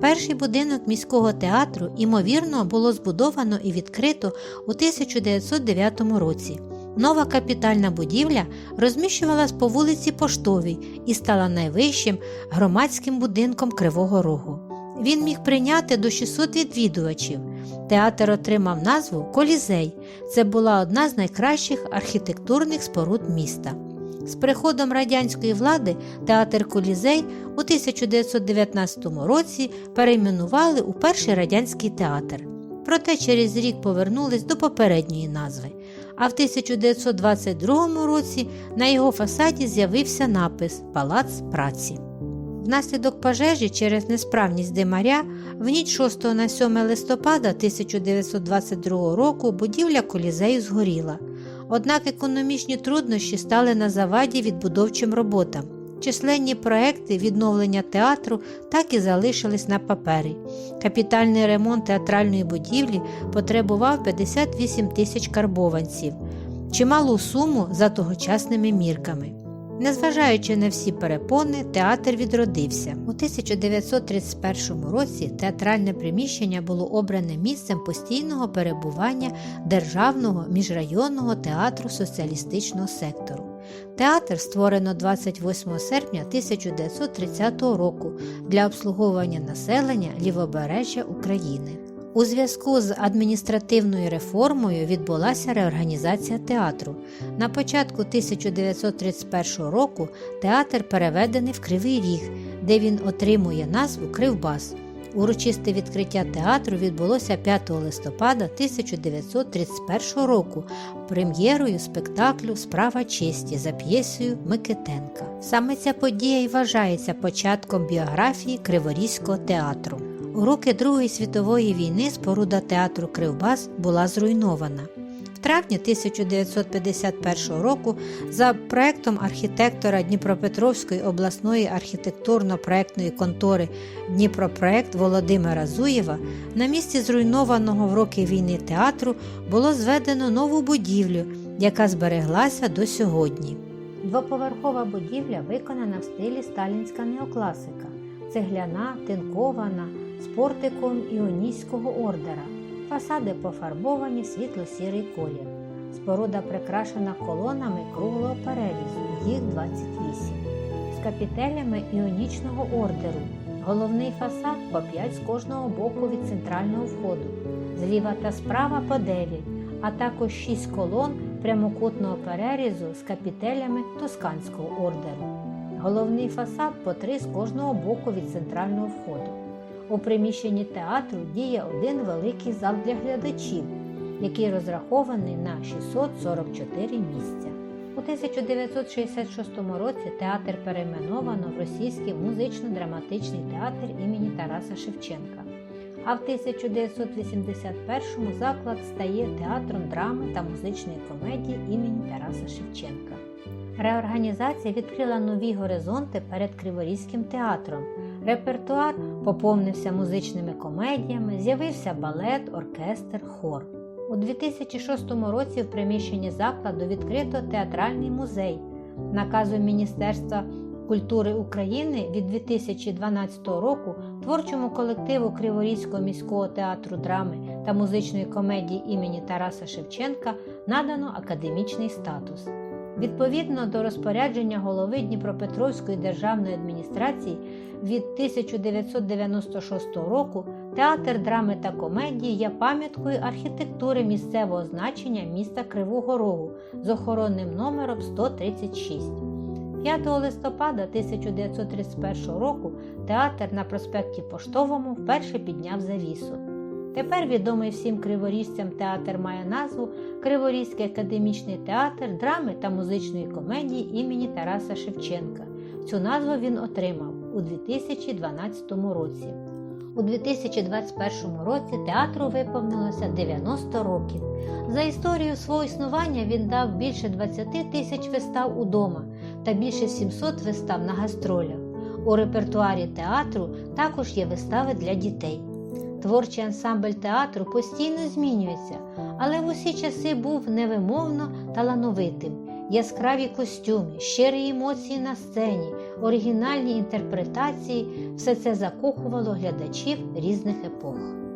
Перший будинок міського театру, ймовірно, було збудовано і відкрито у 1909 році. Нова капітальна будівля розміщувалась по вулиці Поштовій і стала найвищим громадським будинком Кривого Рогу. Він міг прийняти до 600 відвідувачів. Театр отримав назву Колізей. Це була одна з найкращих архітектурних споруд міста. З приходом радянської влади театр Колізей у 1919 році перейменували у перший радянський театр. Проте через рік повернулись до попередньої назви. А в 1922 році на його фасаді з'явився напис Палац праці. Внаслідок пожежі через несправність димаря в ніч 6 на 7 листопада 1922 року будівля колізею згоріла. Однак економічні труднощі стали на заваді відбудовчим роботам. Численні проекти відновлення театру так і залишились на папері. Капітальний ремонт театральної будівлі потребував 58 тисяч карбованців, чималу суму за тогочасними мірками. Незважаючи на всі перепони, театр відродився. У 1931 році театральне приміщення було обране місцем постійного перебування Державного міжрайонного театру соціалістичного сектору. Театр створено 28 серпня 1930 року для обслуговування населення лівобережжя України. У зв'язку з адміністративною реформою відбулася реорганізація театру. На початку 1931 року театр переведений в Кривий Ріг, де він отримує назву Кривбас. Урочисте відкриття театру відбулося 5 листопада 1931 року прем'єрою спектаклю Справа честі за п'єсою Микитенка. Саме ця подія і вважається початком біографії Криворізького театру. У роки Другої світової війни споруда театру Кривбас була зруйнована. В травні 1951 року за проектом архітектора Дніпропетровської обласної архітектурно-проектної контори Дніпропроект Володимира Зуєва на місці зруйнованого в роки війни театру було зведено нову будівлю, яка збереглася до сьогодні. Двоповерхова будівля виконана в стилі сталінська неокласика, цегляна, тинкована, з портиком іонійського ордера. Фасади пофарбовані світло-сірий колір. Споруда прикрашена колонами круглого перерізу, їх 28, з капітелями іонічного ордеру. Головний фасад по 5 з кожного боку від центрального входу, зліва та справа по 9, а також 6 колон прямокутного перерізу з капітелями тосканського ордеру. Головний фасад по 3 з кожного боку від центрального входу. У приміщенні театру діє один великий зал для глядачів, який розрахований на 644 місця. У 1966 році театр перейменовано в Російський музично-драматичний театр імені Тараса Шевченка. А в 1981 заклад стає театром драми та музичної комедії імені Тараса Шевченка. Реорганізація відкрила нові горизонти перед Криворізьким театром. Репертуар поповнився музичними комедіями, з'явився балет, оркестр, хор. У 2006 році в приміщенні закладу відкрито театральний музей. Наказом Міністерства культури України від 2012 року творчому колективу Криворізького міського театру драми та музичної комедії імені Тараса Шевченка надано академічний статус. Відповідно до розпорядження голови Дніпропетровської державної адміністрації від 1996 року театр драми та комедії є пам'яткою архітектури місцевого значення міста Кривого Рогу з охоронним номером 136. 5 листопада 1931 року театр на проспекті Поштовому вперше підняв завісу. Тепер відомий всім криворізцям театр має назву Криворізький академічний театр драми та музичної комедії імені Тараса Шевченка. Цю назву він отримав у 2012 році. У 2021 році театру виповнилося 90 років. За історію свого існування він дав більше 20 тисяч вистав удома та більше 700 вистав на гастролях. У репертуарі театру також є вистави для дітей. Творчий ансамбль театру постійно змінюється, але в усі часи був невимовно талановитим. Яскраві костюми, щирі емоції на сцені, оригінальні інтерпретації все це закохувало глядачів різних епох.